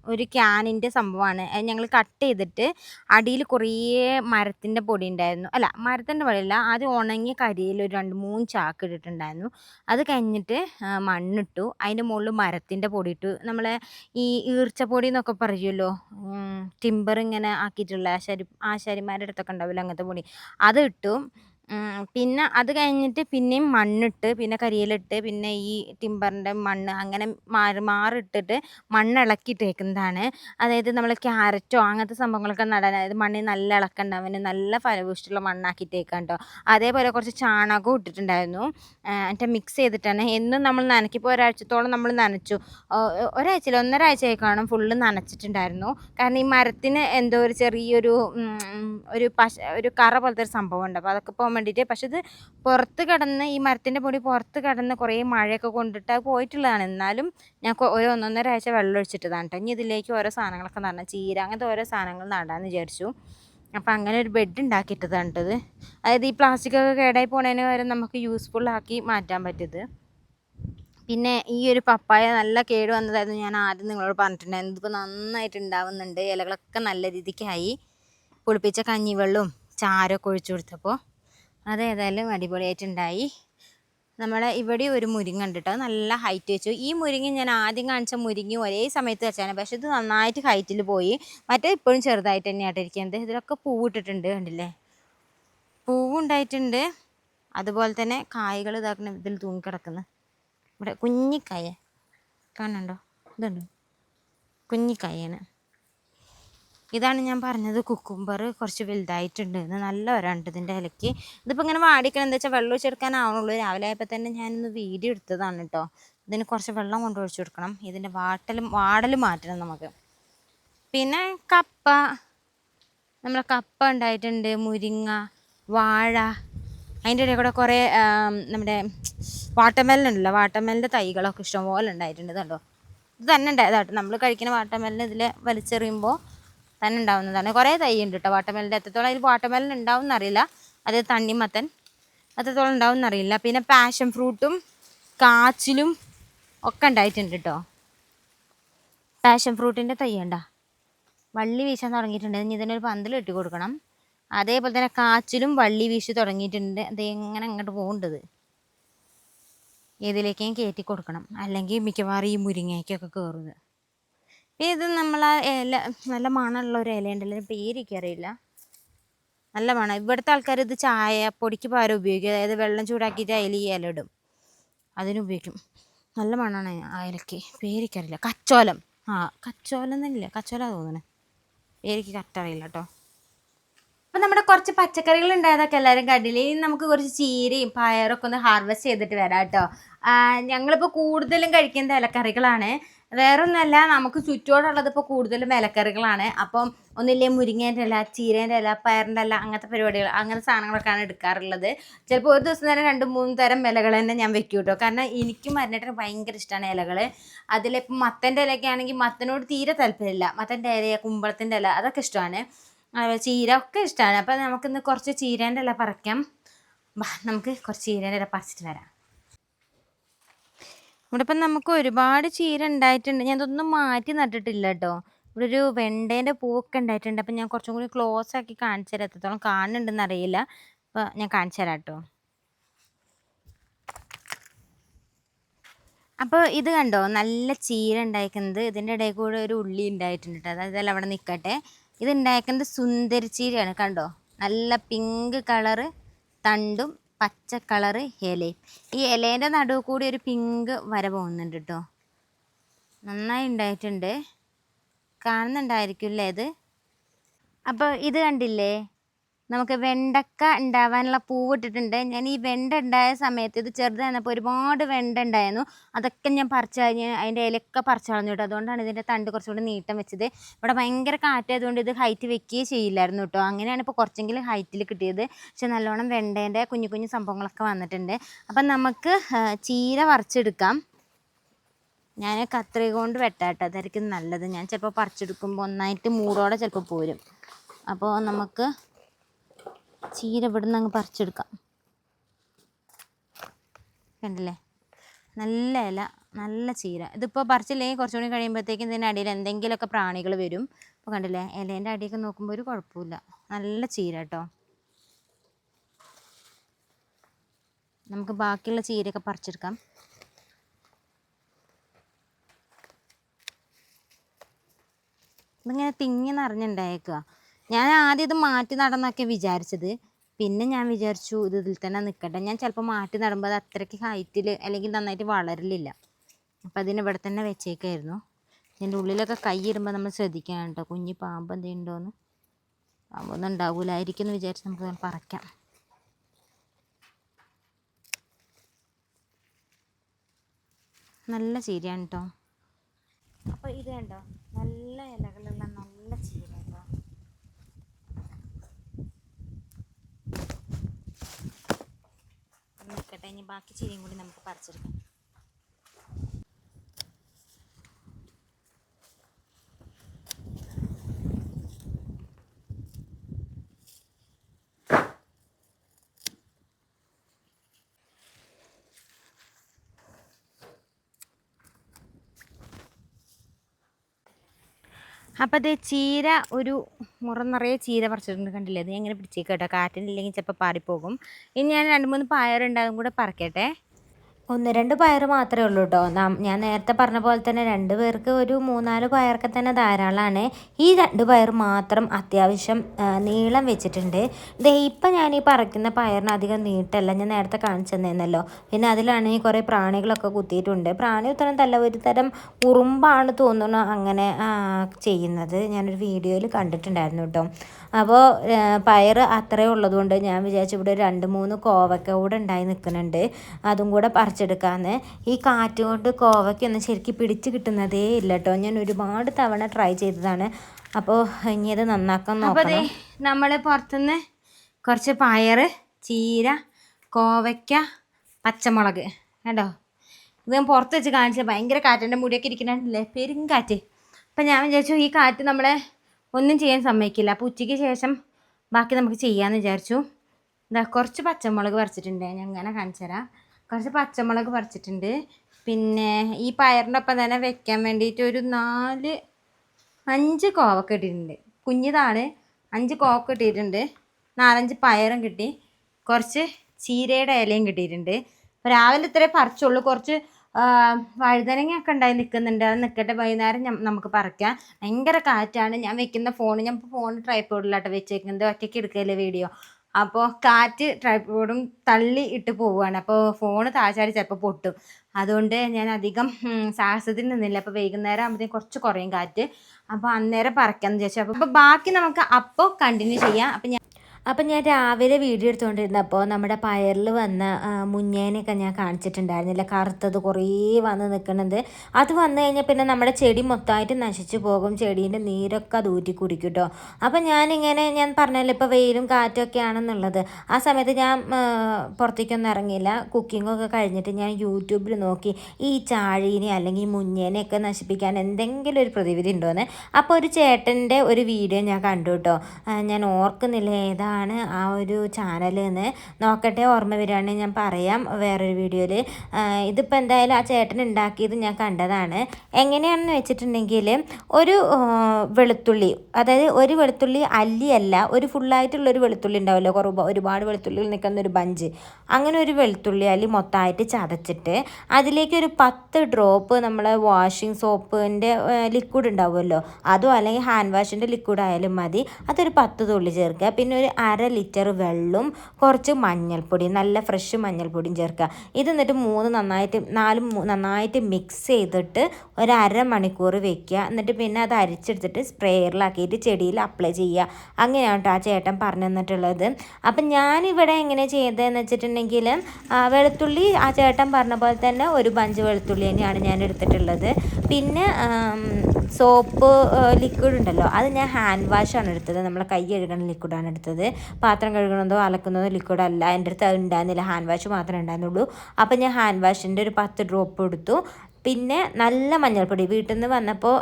ഒരു ക്യാനിന്റെ സംഭവമാണ്. അത് ഞങ്ങൾ കട്ട് ചെയ്തിട്ട് അടിയിൽ കുറേ മരത്തിന്റെ പൊടി ഉണ്ടായിരുന്നു. അല്ല മരത്തിന്റെ പൊടിയല്ല അത് ഉണങ്ങിയ കരിയിൽ ഒരു രണ്ട് മൂന്ന് ചാക്ക് ഇട്ടിട്ടുണ്ടായിരുന്നു. അത് കഴിഞ്ഞിട്ട് മണ്ണിട്ടു. അതിന്റെ മുകളിൽ മരത്തിന്റെ പൊടി ഇട്ടു നമ്മളെ ഈ ഈർച്ചപ്പൊടി എന്നൊക്കെ പറയുമല്ലോ ടിമ്പർ ഇങ്ങനെ ആക്കിയിട്ടുള്ള ആശാരി ആശാരിമാരുടെ അടുത്തൊക്കെ ഉണ്ടാവില്ല അങ്ങനത്തെ പൊടി. അത് ഇട്ടു. പിന്നെ അത് കഴിഞ്ഞിട്ട് പിന്നെയും മണ്ണിട്ട് പിന്നെ കരിയിലിട്ട് പിന്നെ ഈ ടിമ്പറിന്റെ മണ്ണ് അങ്ങനെ മാറി മാറിയിട്ടിട്ട് മണ്ണ് ഇളക്കിയിട്ടേക്കുന്നതാണ് അതായത് നമ്മൾ ക്യാരറ്റോ അങ്ങനത്തെ സംഭവങ്ങളൊക്കെ നടാൻ അതായത് മണ്ണിൽ നല്ല ഇളക്കം നല്ല നല്ല ഫലഭൂഷ്ടിയുള്ള മണ്ണാക്കിയിട്ടേക്കാം കേട്ടോ അതേപോലെ കുറച്ച് ചാണകവും ഇട്ടിട്ടുണ്ടായിരുന്നു. എന്നിട്ട് മിക്സ് ചെയ്തിട്ടാണ്. എന്നും നമ്മൾ നനയ്ക്കിപ്പോൾ ഒരാഴ്ചത്തോളം നമ്മൾ നനച്ചു. ഒരാഴ്ചയിൽ ഒന്നരാഴ്ചയായി കാണും ഫുള്ള് നനച്ചിട്ടുണ്ടായിരുന്നു. കാരണം ഈ മരത്തിന് എന്തോ ഒരു ചെറിയൊരു ഒരു പശ ഒരു കറ പോലത്തെ ഒരു സംഭവം ഉണ്ട് അപ്പോൾ അതൊക്കെ പോകാൻ വേണ്ടിയിട്ട് പക്ഷെ ഇത് പുറത്ത് കിടന്ന് ഈ മരത്തിന്റെ പൊടി പുറത്ത് കിടന്ന് കുറേ മഴയൊക്കെ കൊണ്ടിട്ട് അത് പോയിട്ടുള്ളതാണ്. എന്നാലും ഞാൻ ഒരു ഒന്നൊന്നര ആഴ്ച വെള്ളം ഒഴിച്ചിട്ടതാണ് കേട്ടോ ഇനി ഇതിലേക്ക് ഓരോ സാധനങ്ങളൊക്കെ നടണം ചീര അങ്ങനത്തെ ഓരോ സാധനങ്ങൾ നടാമെന്ന് വിചാരിച്ചു. അപ്പം അങ്ങനെ ഒരു ബെഡ് ഉണ്ടാക്കിയിട്ടതാണ് കേട്ടത് അതായത് ഈ പ്ലാസ്റ്റിക് ഒക്കെ കേടായി പോണതിന് വരെ നമുക്ക് യൂസ്ഫുൾ ആക്കി മാറ്റാൻ പറ്റിയത്. പിന്നെ ഈ ഒരു പപ്പായ നല്ല കേട് വന്നതായിരുന്നു ഞാൻ ആദ്യം നിങ്ങളോട് പറഞ്ഞിട്ടുണ്ടായിരുന്നു. ഇതിപ്പോൾ നന്നായിട്ട് ഉണ്ടാവുന്നുണ്ട്. ഇലകളൊക്കെ നല്ല രീതിക്കായി. പുളിപ്പിച്ച കഞ്ഞിവെള്ളവും ചാരമൊക്കെ ഒഴിച്ചു കൊടുത്തപ്പോൾ അത് ഏതായാലും അടിപൊളിയായിട്ടുണ്ടായി. നമ്മളെ ഇവിടെ ഒരു മുരിങ്ങ ഉണ്ട് കേട്ടോ നല്ല ഹൈറ്റ് വെച്ചു. ഈ മുരിങ്ങ ഞാൻ ആദ്യം കാണിച്ച മുരിങ്ങ ഒരേ സമയത്ത് വെച്ചാണ്. പക്ഷേ ഇത് നന്നായിട്ട് ഹൈറ്റിൽ പോയി. മറ്റേ ഇപ്പോഴും ചെറുതായിട്ട് തന്നെയായിട്ട് ഇരിക്കുന്നത്. ഇതിലൊക്കെ പൂവിട്ടിട്ടുണ്ട് കണ്ടില്ലേ? പൂവുണ്ടായിട്ടുണ്ട് അതുപോലെ തന്നെ കായകൾ ഇതാക്കുന്ന ഇതിൽ തൂങ്ങിക്കിടക്കുന്നു ഇവിടെ കുഞ്ഞിക്കായ കാണുന്നുണ്ടോ? ഇതുണ്ട്? കുഞ്ഞിക്കായാണ്. ഇതാണ് ഞാൻ പറഞ്ഞത് കുക്കുംബർ കുറച്ച് വലുതായിട്ടുണ്ട്. ഇത് നല്ല വരാണ്ട് ഇതിന്റെ ഇലയ്ക്ക്. ഇതിപ്പോൾ ഇങ്ങനെ വാടിക്കണം എന്താ വെച്ചാൽ വെള്ളം ഒഴിച്ചെടുക്കാനാവണുള്ളൂ രാവിലെ ആയപ്പോൾ തന്നെ ഞാനിന്ന് വീഡിയോ എടുത്തതാണ് കേട്ടോ ഇതിന് കുറച്ച് വെള്ളം കൊണ്ട് ഒഴിച്ചു കൊടുക്കണം. ഇതിന്റെ വാട്ടലും വാടൽ മാറ്റണം നമുക്ക്. പിന്നെ കപ്പ. നമ്മളെ കപ്പ ഉണ്ടായിട്ടുണ്ട്. മുരിങ്ങ വാഴ. അതിന്റെ ഇടയിൽ കൂടെ കുറേ നമ്മുടെ വാട്ടർമെലൻ ഉണ്ടല്ലോ. വാട്ടർമെലിന്റെ തൈകളൊക്കെ ഇഷ്ടംപോലെ ഉണ്ടായിട്ടുണ്ട് കണ്ടോ? ഇത് തന്നെ ഉണ്ടായതാട്ടോ നമ്മൾ കഴിക്കുന്ന വാട്ടർമെലൻ ഇതിൽ വലിച്ചെറിയുമ്പോൾ തന്നെ ഉണ്ടാവുന്നതാണ്. കുറേ തൈ ഉണ്ട് കേട്ടോ വാട്ടർമെലിന്റെ. എത്രത്തോളം അതിൽ വാട്ടർമെലൻ ഉണ്ടാവും എന്നറിയില്ല അത് തണ്ണിമത്തൻ. എത്രത്തോളം ഉണ്ടാവും എന്നറിയില്ല പിന്നെ പാഷൻ ഫ്രൂട്ടും കാച്ചിലും ഒക്കെ ഉണ്ടായിട്ടുണ്ട് കേട്ടോ പാഷൻ ഫ്രൂട്ടിന്റെ തൈ ഉണ്ടോ വള്ളി വീശാൻ തുടങ്ങിയിട്ടുണ്ട്. ഇനി ഇതിനൊരു പന്തൽ കെട്ടി കൊടുക്കണം. അതേപോലെ തന്നെ കാച്ചിലും വള്ളി വീശി തുടങ്ങിയിട്ടുണ്ട്. അത് എങ്ങനെ അങ്ങോട്ട് പോകേണ്ടത് ഏതിലേക്കും കയറ്റി കൊടുക്കണം. അല്ലെങ്കിൽ മിക്കവാറും ഈ മുരിങ്ങയ്ക്കൊക്കെ കയറുന്നത് ഇത് നമ്മൾ ഇല നല്ല മണമുള്ള ഒരു ഇല ഉണ്ടല്ലോ അതിന്റെ പേര് എനിക്കറിയില്ല നല്ല മണം. ഇവിടുത്തെ ആൾക്കാർ ഇത് ചായ പൊടിക്ക് പകരം ഉപയോഗിക്കും. അതായത് വെള്ളം ചൂടാക്കിയിട്ട് അതിൽ ഈ ഇല ഇടും. അതിനുപയോഗിക്കും നല്ല മണമാണ് ആ ഇലയ്ക്ക്. പേരിക്കറിയില്ല കച്ചോലം. ആ കച്ചോലം തന്നെയില്ല? കച്ചോല തോന്നണേ. പേരിക്ക് കറക്റ്റ് അറിയില്ല കേട്ടോ അപ്പം നമ്മുടെ കുറച്ച് പച്ചക്കറികൾ ഉണ്ടായതൊക്കെ എല്ലാവരും കണ്ടില്ലേ? ഇനി നമുക്ക് കുറച്ച് ചീരയും പയറൊക്കെ ഒന്ന് ഹാർവെസ്റ്റ് ചെയ്തിട്ട് വരാം കേട്ടോ ഞങ്ങളിപ്പോൾ കൂടുതലും കഴിക്കുന്നത് ഇലക്കറികളാണ്. വേറൊന്നല്ല നമുക്ക് ചുറ്റോടുള്ളത് ഇപ്പോൾ കൂടുതലും ഇലക്കറികളാണ് അപ്പം ഒന്നില്ലേ മുരിങ്ങേന്റെ ഇല ചീരേന്റെ ഇല പയറിന്റെ ഇല അങ്ങനത്തെ പരിപാടികൾ അങ്ങനത്തെ സാധനങ്ങളൊക്കെയാണ് എടുക്കാറുള്ളത്. ചിലപ്പോൾ ഒരു ദിവസം തന്നെ രണ്ട് മൂന്ന് തരം ഇലകൾ തന്നെ ഞാൻ വെക്കും കേട്ടോ കാരണം എനിക്കും മരുന്നിട്ട് ഭയങ്കര ഇഷ്ടമാണ് ഇലകൾ അതിലിപ്പോൾ മത്തന്റെ ഇലയൊക്കെ ആണെങ്കിൽ മത്തനോട് തീരെ താല്പര്യമില്ല. മത്തന്റെ ഇല കുമ്പളത്തിന്റെ ഇല അതൊക്കെ ഇഷ്ടമാണ് അതുപോലെ ചീര ഒക്കെ ഇഷ്ടമാണ് അപ്പം നമുക്കിന്ന് കുറച്ച് ചീരേന്റെ ഇല പറിക്കാം. നമുക്ക് കുറച്ച് ചീരേന്റെ ഇല പറിച്ചിട്ട് വരാം. ഇവിടെ ഇപ്പം നമുക്ക് ഒരുപാട് ചീര ഉണ്ടായിട്ടുണ്ട്. ഞാൻ ഇതൊന്നും മാറ്റി നട്ടിട്ടില്ല കേട്ടോ ഇവിടെ ഒരു വെണ്ടേന്റെ പൂവൊക്കെ ഉണ്ടായിട്ടുണ്ട്. അപ്പം ഞാൻ കുറച്ചും കൂടി ക്ലോസ് ആക്കി കാണിച്ചു തരാം. എത്രത്തോളം കാണുന്നുണ്ടെന്ന് അറിയില്ല. അപ്പോൾ ഞാൻ കാണിച്ചു തരാം കേട്ടോ അപ്പോൾ ഇത് കണ്ടോ? നല്ല ചീര ഉണ്ടായിരിക്കുന്നത് ഇതിന്റെ ഇടയിൽ കൂടെ ഒരു ഉള്ളി ഉണ്ടായിട്ടുണ്ട് കേട്ടോ അതായത് അവിടെ നിൽക്കട്ടെ. ഇത് ഉണ്ടായിരിക്കുന്നത് സുന്ദരി ചീരയാണ്. കണ്ടോ? നല്ല പിങ്ക് കളറ് തണ്ടും പച്ച കളറ് ഇലയും ഈ ഇലേന്റെ നടുവ് കൂടി ഒരു പിങ്ക് വര പോകുന്നുണ്ട് കേട്ടോ നന്നായി ഉണ്ടായിട്ടുണ്ട്. കാണുന്നുണ്ടായിരിക്കും അല്ലേ ഇത്? അപ്പോൾ ഇത് കണ്ടില്ലേ? നമുക്ക് വെണ്ടക്ക ഉണ്ടാവാനുള്ള പൂവ് ഇട്ടിട്ടുണ്ട് ഞാൻ ഈ വെണ്ട ഉണ്ടായ സമയത്ത് ഇത് ചെറുതായിരുന്നപ്പോൾ ഒരുപാട് വെണ്ട ഉണ്ടായിരുന്നു. അതൊക്കെ ഞാൻ പറിച്ച് കഴിഞ്ഞ് അതിന്റെ ഇലയൊക്കെ പറിച്ച് കളഞ്ഞു കേട്ടോ. അതുകൊണ്ടാണ് ഇതിന്റെ തണ്ട് കുറച്ചുകൂടി നീട്ടം വെച്ചത്. ഇവിടെ ഭയങ്കര കാറ്റായതുകൊണ്ട് ഇത് ഹൈറ്റ് വെക്കുകയേ ചെയ്യില്ലായിരുന്നു കേട്ടോ. അങ്ങനെയാണ് ഇപ്പോൾ കുറച്ചെങ്കിലും ഹൈറ്റിൽ കിട്ടിയത്. പക്ഷെ നല്ലോണം വെണ്ടേന്റെ കുഞ്ഞു കുഞ്ഞു സംഭവങ്ങളൊക്കെ വന്നിട്ടുണ്ട്. അപ്പം നമുക്ക് ചീര പറിച്ചെടുക്കാം. ഞാൻ കത്രിക കൊണ്ട് വെട്ടാട്ടോ അതായിരിക്കും നല്ലത്. ഞാൻ ചിലപ്പോൾ പറിച്ചെടുക്കുമ്പോൾ ഒന്നായിട്ട് മൂടോടെ ചിലപ്പോൾ പോരും. അപ്പോൾ നമുക്ക് ചീര ഇവിടുന്ന് അങ്ങ് പറിച്ചെടുക്കാം. കണ്ടില്ലേ? നല്ല ഇല നല്ല ചീര. ഇതിപ്പോൾ പറിച്ചില്ലെങ്കിൽ കുറച്ചുകൂടി കഴിയുമ്പോഴത്തേക്കും ഇതിന്റെ അടിയിൽ എന്തെങ്കിലുമൊക്കെ പ്രാണികൾ വരും. അപ്പോൾ കണ്ടില്ലേ? ഇലേന്റെ അടിയൊക്കെ നോക്കുമ്പോൾ ഒരു കുഴപ്പമില്ല നല്ല ചീര കേട്ടോ. നമുക്ക് ബാക്കിയുള്ള ചീരയൊക്കെ പറിച്ചെടുക്കാം. ഇതിങ്ങനെ തിങ്ങി നിറഞ്ഞുണ്ടായേക്കുക ഞാൻ ആദ്യം ഇത് മാറ്റി നടന്നൊക്കെ വിചാരിച്ചത്. പിന്നെ ഞാൻ വിചാരിച്ചു ഇത് ഇതിൽ തന്നെ നിൽക്കട്ടെ ഞാൻ ചിലപ്പോൾ മാറ്റി നടുമ്പോൾ അത് അത്രയ്ക്ക് ഹൈറ്റിൽ അല്ലെങ്കിൽ നന്നായിട്ട് വളരലില്ല. അപ്പം അതിന് ഇവിടെ തന്നെ വെച്ചേക്കായിരുന്നു. ഇതിന്റെ ഉള്ളിലൊക്കെ കൈ ഇടുമ്പോൾ നമ്മൾ ശ്രദ്ധിക്കണം കേട്ടോ. കുഞ്ഞി പാമ്പ് എന്തെങ്കിലും ഉണ്ടോയെന്ന് പാമ്പൊന്നും ഉണ്ടാവില്ലായിരിക്കും എന്ന് വിചാരിച്ച് നമുക്ക് പറിക്കാം. നല്ല ചീരയാണ് കേട്ടോ അപ്പോൾ ഇത് കണ്ടോ? നല്ല ചീര കേട്ടോ നിൽക്കട്ടെ ഇനി ബാക്കി ചീരയും കൂടി നമുക്ക് പറിച്ചെടുക്കാം. അപ്പോൾ അത് ചീര ഒരു മുറ നിറയെ ചീര പറിച്ചിട്ടുണ്ട് കണ്ടില്ലേ? അത് ഞാൻ ഇങ്ങനെ പിടിച്ചേക്കാം കേട്ടോ. കാറ്റിനില്ലെങ്കിൽ ചിലപ്പോൾ പാറിപ്പോകും. ഇനി ഞാൻ രണ്ട് മൂന്ന് പയറുണ്ടാകും കൂടെ പറിക്കട്ടെ. ഒന്ന് രണ്ട് പയർ മാത്രമേ ഉള്ളൂ കേട്ടോ ഞാൻ നേരത്തെ പറഞ്ഞ പോലെ തന്നെ രണ്ട് പേർക്ക് ഒരു മൂന്നാൽ പയറൊക്കെ തന്നെ ധാരാളമാണ് ഈ രണ്ട് പയർ മാത്രം അത്യാവശ്യം നീളം വെച്ചിട്ടുണ്ട്. ദേ ഇപ്പം ഞാൻ ഈ പറിക്കുന്ന പയറിന് അധികം നീട്ടല്ല. ഞാൻ നേരത്തെ കാണിച്ചു തന്നേന്നല്ലോ. പിന്നെ അതിലാണെങ്കിൽ കുറേ പ്രാണികളൊക്കെ കുത്തിയിട്ടുണ്ട്. പ്രാണി കുത്തണതല്ല ഒരു തരം ഉറുമ്പാണ് തോന്നുന്നു അങ്ങനെ ചെയ്യുന്നത്. ഞാനൊരു വീഡിയോയിൽ കണ്ടിട്ടുണ്ടായിരുന്നു കേട്ടോ അപ്പോൾ പയർ അത്രേ ഉള്ളതുകൊണ്ട് ഞാൻ വിചാരിച്ചു ഇവിടെ രണ്ട് മൂന്ന് കോവക്ക കൂടെ ഉണ്ടായി നിൽക്കുന്നുണ്ട്. അതും കൂടെ പറിച്ചെടുക്കാമെന്ന് ഈ കാറ്റ് കൊണ്ട് കോവയ്ക്കൊന്നും ശരിക്കും പിടിച്ച് കിട്ടുന്നതേ ഇല്ല കേട്ടോ ഞാൻ ഒരുപാട് തവണ ട്രൈ ചെയ്തതാണ്. അപ്പോൾ ഇനി അത് നന്നാക്കാൻ നോക്കാം നമ്മൾ പുറത്തുനിന്ന് കുറച്ച് പയർ ചീര കോവയ്ക്ക പച്ചമുളക് കേട്ടോ ഇത് ഞാൻ പുറത്ത് വെച്ച് കാണിച്ചത്. ഭയങ്കര കാറ്റിന്റെ മുടിയൊക്കെ ഇരിക്കുന്നുണ്ടല്ലേ? പെരുങ്കാറ്റ് അപ്പം ഞാൻ വിചാരിച്ചു ഈ കാറ്റ് നമ്മളെ ഒന്നും ചെയ്യാൻ സമ്മതിക്കില്ല. അപ്പോൾ ഉച്ചയ്ക്ക് ശേഷം ബാക്കി നമുക്ക് ചെയ്യാമെന്ന് വിചാരിച്ചു. എന്താ കുറച്ച് പച്ചമുളക് പറിച്ചിട്ടുണ്ട്. ഞാൻ അങ്ങനെ കാണിച്ചു തരാം കുറച്ച് പച്ചമുളക് പറിച്ചിട്ടുണ്ട്. പിന്നെ ഈ പയറിന്റെ ഒപ്പം തന്നെ വെക്കാൻ വേണ്ടിയിട്ട് ഒരു നാല് അഞ്ച് കോവക്ക ഇട്ടിട്ടുണ്ട്. കുഞ്ഞിതാണ്. അഞ്ച് കോവക്ക ഇട്ടിട്ടുണ്ട്. നാലഞ്ച് പയറും കിട്ടി. കുറച്ച് ചീരയുടെ ഇലയും കിട്ടിയിട്ടുണ്ട്. രാവിലെ ഇത്രേ പറിച്ചുള്ളൂ. കുറച്ച് വഴുതനങ്ങയൊക്കെ ഉണ്ടായി നിൽക്കുന്നുണ്ട്. അത് നിൽക്കട്ടെ വൈകുന്നേരം നമുക്ക് പറിക്കാം. ഭയങ്കര കാറ്റാണ്. ഞാൻ വെക്കുന്ന ഫോൺ ഞാൻ ഫോൺ ട്രൈപ്പോഡിലാട്ടോ വെച്ചേക്കുന്നത്. ഒറ്റയ്ക്ക് എടുക്കല്ലേ വീഡിയോ. അപ്പോൾ കാറ്റ് ട്രൈപ്പോഡും തള്ളി ഇട്ട് പോവുകയാണ്. അപ്പോൾ ഫോൺ താഴ്ചാടി ചിലപ്പോൾ പൊട്ടും. അതുകൊണ്ട് ഞാൻ അധികം സാഹസത്തിൽ നിന്നില്ല. അപ്പോൾ വൈകുന്നേരം ആകുമ്പോഴത്തേക്കും കുറച്ച് കുറയും കാറ്റ്. അപ്പോൾ അന്നേരം പറക്കാമെന്ന് വിചാരിച്ചു. അപ്പോൾ ബാക്കി നമുക്ക് അപ്പോൾ കണ്ടിന്യൂ ചെയ്യാം. അപ്പോൾ ഞാൻ അപ്പം ഞാൻ രാവിലെ വീഡിയോ എടുത്തുകൊണ്ടിരുന്നപ്പോൾ നമ്മുടെ പയറിൽ വന്ന മുഞ്ഞേനെയൊക്കെ ഞാൻ കാണിച്ചിട്ടുണ്ടായിരുന്നില്ല. കറുത്തത് കുറേ വന്ന് നിൽക്കുന്നത് അത് വന്നു കഴിഞ്ഞാൽ പിന്നെ നമ്മുടെ ചെടി മൊത്തമായിട്ട് നശിച്ചു പോകും. ചെടീന്റെ നീരൊക്കെ അത് ഊറ്റി കുടിക്കും കേട്ടോ അപ്പം ഞാനിങ്ങനെ ഞാൻ പറഞ്ഞല്ലോ ഇപ്പോൾ വെയിലും കാറ്റൊക്കെ ആണെന്നുള്ളത്. ആ സമയത്ത് ഞാൻ പുറത്തേക്കൊന്നും ഇറങ്ങിയില്ല. കുക്കിങ്ങൊക്കെ കഴിഞ്ഞിട്ട് ഞാൻ യൂട്യൂബിൽ നോക്കി ഈ ചാഴീനെ അല്ലെങ്കിൽ മുഞ്ഞേനെയൊക്കെ നശിപ്പിക്കാൻ എന്തെങ്കിലും ഒരു പ്രതിവിധി ഉണ്ടോയെന്ന് അപ്പോൾ ഒരു ചേട്ടന്റെ ഒരു വീഡിയോ ഞാൻ കണ്ടു കേട്ടോ ഞാൻ ഓർക്കുന്നില്ല ഏതാണ് ആ ഒരു ചാനൽ എന്ന് നോക്കട്ടെ ഓർമ്മ വരികയാണെങ്കിൽ ഞാൻ പറയാം വേറൊരു വീഡിയോയിൽ. ഇതിപ്പോൾ എന്തായാലും ആ ചേട്ടൻ ഉണ്ടാക്കിയത് ഞാൻ കണ്ടതാണ്. എങ്ങനെയാണെന്ന് വെച്ചിട്ടുണ്ടെങ്കിൽ ഒരു വെളുത്തുള്ളി അതായത് ഒരു വെളുത്തുള്ളി അല്ലിയല്ല ഒരു ഫുള്ളായിട്ടുള്ളൊരു വെളുത്തുള്ളി ഉണ്ടാവുമല്ലോ കുറേ ഒരുപാട് വെളുത്തുള്ളിയിൽ നിൽക്കുന്ന ഒരു ബഞ്ച്. അങ്ങനെ ഒരു വെളുത്തുള്ളി അല്ലി മൊത്തമായിട്ട് ചതച്ചിട്ട് അതിലേക്ക് ഒരു പത്ത് ഡ്രോപ്പ് നമ്മൾ വാഷിംഗ് സോപ്പിന്റെ ലിക്വിഡ് ഉണ്ടാവുമല്ലോ. അതോ അല്ലെങ്കിൽ ഹാൻഡ് വാഷിന്റെ ലിക്വിഡ് ആയാലും മതി. അതൊരു പത്ത് തുള്ളി ചേർക്കുക. പിന്നെ ഒരു അര ലിറ്റർ വെള്ളവും കുറച്ച് മഞ്ഞൾപ്പൊടി നല്ല ഫ്രഷ് മഞ്ഞൾപ്പൊടിയും ചേർക്കുക. ഇത് എന്നിട്ട് മൂന്ന് നന്നായിട്ട് നാല് നന്നായിട്ട് മിക്സ് ചെയ്തിട്ട് ഒരു അരമണിക്കൂർ വെക്കുക. എന്നിട്ട് പിന്നെ അത് അരിച്ചെടുത്തിട്ട് സ്പ്രേയറിലാക്കിയിട്ട് ചെടിയിൽ അപ്ലൈ ചെയ്യുക. അങ്ങനെയാണ് ആ ചേട്ടൻ പറഞ്ഞു തന്നിട്ടുള്ളത്. അപ്പം ഞാനിവിടെ എങ്ങനെ ചെയ്തതെന്ന് വെച്ചിട്ടുണ്ടെങ്കിൽ വെളുത്തുള്ളി ആ ചേട്ടൻ പറഞ്ഞ പോലെ തന്നെ ഒരു ബഞ്ച് വെളുത്തുള്ളി തന്നെയാണ് ഞാൻ എടുത്തിട്ടുള്ളത്. പിന്നെ സോപ്പ് ലിക്വിഡ് ഉണ്ടല്ലോ അത് ഞാൻ ഹാൻഡ് വാഷാണ് എടുത്തത്. നമ്മളെ കൈ കഴുകണ ലിക്വിഡാണ് എടുത്തത്. പാത്രം കഴുകണതോ അലക്കുന്നതോ ലിക്വിഡ് അല്ല. എന്റെ അടുത്ത് ഉണ്ടായിരുന്നില്ല. ഹാൻഡ് വാഷ് മാത്രമേ ഉണ്ടായിരുന്നുള്ളൂ. അപ്പം ഞാൻ ഹാൻഡ് വാഷിന്റെ ഒരു പത്ത് ഡ്രോപ്പ് എടുത്തു. പിന്നെ നല്ല മഞ്ഞൾപ്പൊടി. വീട്ടിൽ നിന്ന് വന്നപ്പോൾ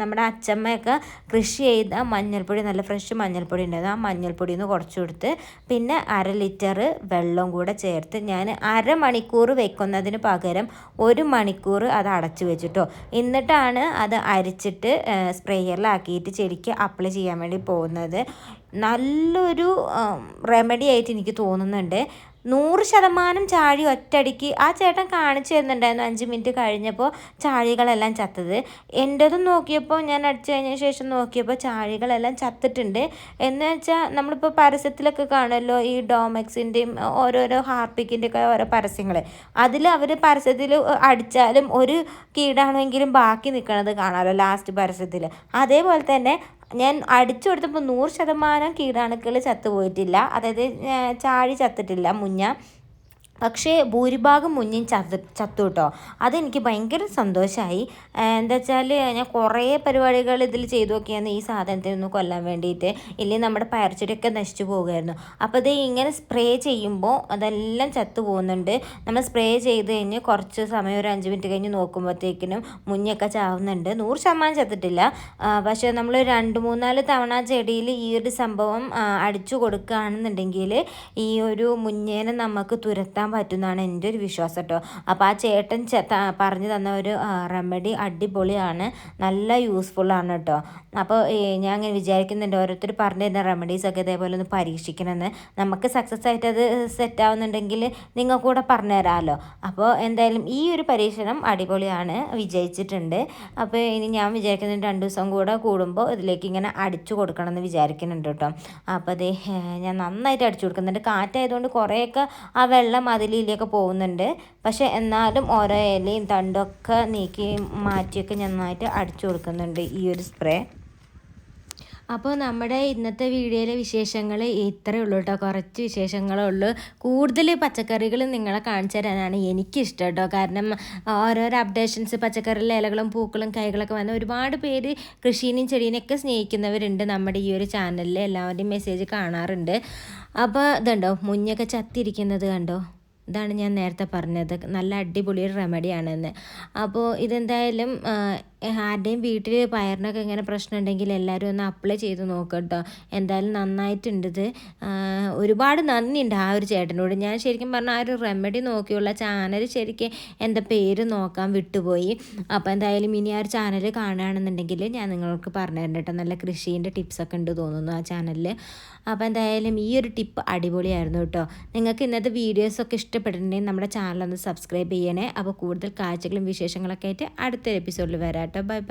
നമ്മുടെ അച്ചമ്മയൊക്കെ കൃഷി ചെയ്ത മഞ്ഞൾപ്പൊടി നല്ല ഫ്രഷ് മഞ്ഞൾപ്പൊടി ഉണ്ടായിരുന്നു. ആ മഞ്ഞൾപ്പൊടി ഒന്ന് കുറച്ച് കൊടുത്ത് പിന്നെ അര ലിറ്റർ വെള്ളം കൂടെ ചേർത്ത് ഞാൻ അരമണിക്കൂർ വെക്കുന്നതിന് പകരം ഒരു മണിക്കൂർ അത് അടച്ചു വെച്ചിട്ടോ. എന്നിട്ടാണ് അത് അരിച്ചിട്ട് സ്പ്രേയറിലാക്കിയിട്ട് ചെടിക്ക് അപ്ലൈ ചെയ്യാൻ വേണ്ടി പോകുന്നത്. നല്ലൊരു റെമഡി ആയിട്ട് എനിക്ക് തോന്നുന്നുണ്ട്. നൂറ് ശതമാനം ചാഴി ഒറ്റടിക്ക് ആ ചേട്ടൻ കാണിച്ചു തരുന്നുണ്ടായിരുന്നു അഞ്ച് മിനിറ്റ് കഴിഞ്ഞപ്പോൾ ചാഴികളെല്ലാം ചത്തത്. എന്റെതും നോക്കിയപ്പോൾ ഞാൻ അടിച്ചു കഴിഞ്ഞ ശേഷം നോക്കിയപ്പോൾ ചാഴികളെല്ലാം ചത്തിട്ടുണ്ട്. എന്ന് വെച്ചാൽ നമ്മളിപ്പോൾ പരസ്യത്തിലൊക്കെ കാണുമല്ലോ ഈ ഡോമെക്സിന്റെയും ഓരോരോ ഹാർപ്പിക്കിന്റെ ഒക്കെ ഓരോ പരസ്യങ്ങൾ. അതിൽ അവർ പരസ്യത്തിൽ അടിച്ചാലും ഒരു കീടാണെങ്കിലും ബാക്കി നിൽക്കുന്നത് കാണാമല്ലോ ലാസ്റ്റ് പരസ്യത്തിൽ. അതേപോലെ തന്നെ ഞാൻ അടിച്ചു കൊടുത്തപ്പോൾ നൂറ് ശതമാനം കീടാണുക്കൾ ചത്തുപോയിട്ടില്ല. അതായത് ചാഴി ചത്തിട്ടില്ല മുഞ്ഞ. പക്ഷേ ഭൂരിഭാഗം മുന്നിൽ ചത്ത് ചത്തു കേട്ടോ അതെനിക്ക് ഭയങ്കര സന്തോഷമായി എന്താ വെച്ചാൽ ഞാൻ കുറേ പരിപാടികൾ ഇതിൽ ചെയ്തു നോക്കിയാണ് ഈ സാധനത്തിൽ നിന്ന് കൊല്ലാൻ വേണ്ടിയിട്ട്. ഇല്ലെങ്കിൽ നമ്മുടെ പയർച്ചെടിയൊക്കെ നശിച്ചു പോകുമായിരുന്നു. അപ്പോൾ ഇത് ഇങ്ങനെ സ്പ്രേ ചെയ്യുമ്പോൾ അതെല്ലാം ചത്തു പോകുന്നുണ്ട്. നമ്മൾ സ്പ്രേ ചെയ്ത് കഴിഞ്ഞ് കുറച്ച് സമയം ഒരു അഞ്ച് മിനിറ്റ് കഴിഞ്ഞ് നോക്കുമ്പോഴത്തേക്കിനും മുഞ്ഞൊക്കെ ചാവുന്നുണ്ട്. നൂറ് ശതമാനം ചത്തിട്ടില്ല. പക്ഷേ നമ്മൾ രണ്ട് മൂന്നാൽ തവണ ചെടിയിൽ ഈ ഒരു സംഭവം അടിച്ചു കൊടുക്കുകയാണെന്നുണ്ടെങ്കിൽ ഈ ഒരു മുഞ്ഞേനെ നമുക്ക് തുരത്താൻ പറ്റുന്നതാണ് എന്റെ ഒരു വിശ്വാസം കേട്ടോ അപ്പോൾ ആ ചേട്ടൻ പറഞ്ഞു തന്ന ഒരു റെമഡി അടിപൊളിയാണ്. നല്ല യൂസ്ഫുൾ ആണ് കേട്ടോ അപ്പോൾ ഞാൻ അങ്ങനെ വിചാരിക്കുന്നുണ്ട് ഓരോരുത്തർ പറഞ്ഞു തരുന്ന റെമഡീസൊക്കെ ഇതേപോലെ ഒന്ന് പരീക്ഷിക്കണമെന്ന് നമുക്ക് സക്സസ് ആയിട്ട് അത് സെറ്റ് ആവുന്നുണ്ടെങ്കിൽ നിങ്ങൾക്ക് കൂടെ പറഞ്ഞു തരാമല്ലോ അപ്പോൾ എന്തായാലും ഈ ഒരു പരീക്ഷണം അടിപൊളിയാണ്. വിജയിച്ചിട്ടുണ്ട്. അപ്പോൾ ഇനി ഞാൻ വിചാരിക്കുന്നുണ്ട് രണ്ട് ദിവസം കൂടെ കൂടുമ്പോൾ ഇതിലേക്ക് ഇങ്ങനെ അടിച്ചു കൊടുക്കണം എന്ന് വിചാരിക്കുന്നുണ്ട് കേട്ടോ അപ്പോൾ അതെ ഞാൻ നന്നായിട്ട് അടിച്ചു കൊടുക്കുന്നുണ്ട്. കാറ്റായതുകൊണ്ട് കുറേയൊക്കെ ആ വെള്ളം അതിലേക്ക് പോകുന്നുണ്ട്. പക്ഷേ എന്നാലും ഓരോ ഇലയും തണ്ടൊക്കെ നീക്കി മാറ്റിയൊക്കെ നന്നായിട്ട് അടിച്ചു കൊടുക്കുന്നുണ്ട് ഈ ഒരു സ്പ്രേ. അപ്പോൾ നമ്മുടെ ഇന്നത്തെ വീഡിയോയിലെ വിശേഷങ്ങൾ ഇത്രയേ ഉള്ളൂ കേട്ടോ. കുറച്ച് വിശേഷങ്ങളേ ഉള്ളൂ. കൂടുതൽ പച്ചക്കറികൾ നിങ്ങളെ കാണിച്ചു തരാനാണ് എനിക്കിഷ്ടം കേട്ടോ. കാരണം ഓരോരോ അപ്ഡേഷൻസ് പച്ചക്കറിയിലെ ഇലകളും പൂക്കളും കൈകളൊക്കെ വന്ന് ഒരുപാട് പേര് കൃഷീനെയും ചെടീനെയൊക്കെ സ്നേഹിക്കുന്നവരുണ്ട് നമ്മുടെ ഈ ഒരു ചാനലിൽ എല്ലാവരുടെയും മെസ്സേജ് കാണാറുണ്ട്. അപ്പോൾ ഇതുണ്ടോ? മുഞ്ഞൊക്കെ ചത്തിരിക്കുന്നത് കണ്ടോ? ഇതാണ് ഞാൻ നേരത്തെ പറഞ്ഞത്. നല്ല അടിപൊളി ഒരു റെമഡിയാണെന്ന് അപ്പോൾ ഇതെന്തായാലും ആരുടെയും വീട്ടിൽ പയറിനൊക്കെ ഇങ്ങനെ പ്രശ്നം ഉണ്ടെങ്കിൽ എല്ലാവരും ഒന്ന് അപ്ലൈ ചെയ്ത് നോക്കുക കേട്ടോ എന്തായാലും നന്നായിട്ടുണ്ട് ഇത്. ഒരുപാട് നന്ദിയുണ്ട് ആ ഒരു ചേട്ടനോട്. ഞാൻ ശരിക്കും പറഞ്ഞാൽ ആ ഒരു റെമഡി നോക്കിയുള്ള ചാനൽ ശരിക്കും എന്റെ പേര് നോക്കാൻ വിട്ടുപോയി. അപ്പോൾ എന്തായാലും ഇനി ആ ഒരു ചാനൽ കാണുകയാണെന്നുണ്ടെങ്കിൽ ഞാൻ നിങ്ങൾക്ക് പറഞ്ഞു തരുന്നുണ്ട് കേട്ടോ നല്ല കൃഷീന്റെ ടിപ്സൊക്കെ ഉണ്ട് തോന്നുന്നു ആ ചാനലിൽ അപ്പോൾ എന്തായാലും ഈ ഒരു ടിപ്പ് അടിപൊളിയായിരുന്നു കേട്ടോ നിങ്ങൾക്ക് ഇന്നത്തെ വീഡിയോസൊക്കെ ഇഷ്ടപ്പെട്ടിട്ടുണ്ടെങ്കിൽ നമ്മുടെ ചാനൽ ഒന്ന് സബ്സ്ക്രൈബ് ചെയ്യണേ. അപ്പോൾ കൂടുതൽ കാഴ്ചകളും വിശേഷങ്ങളൊക്കെ ആയിട്ട് അടുത്തൊരു എപ്പിസോഡിൽ വരാം. കേട്ടോ ബൈ ബൈ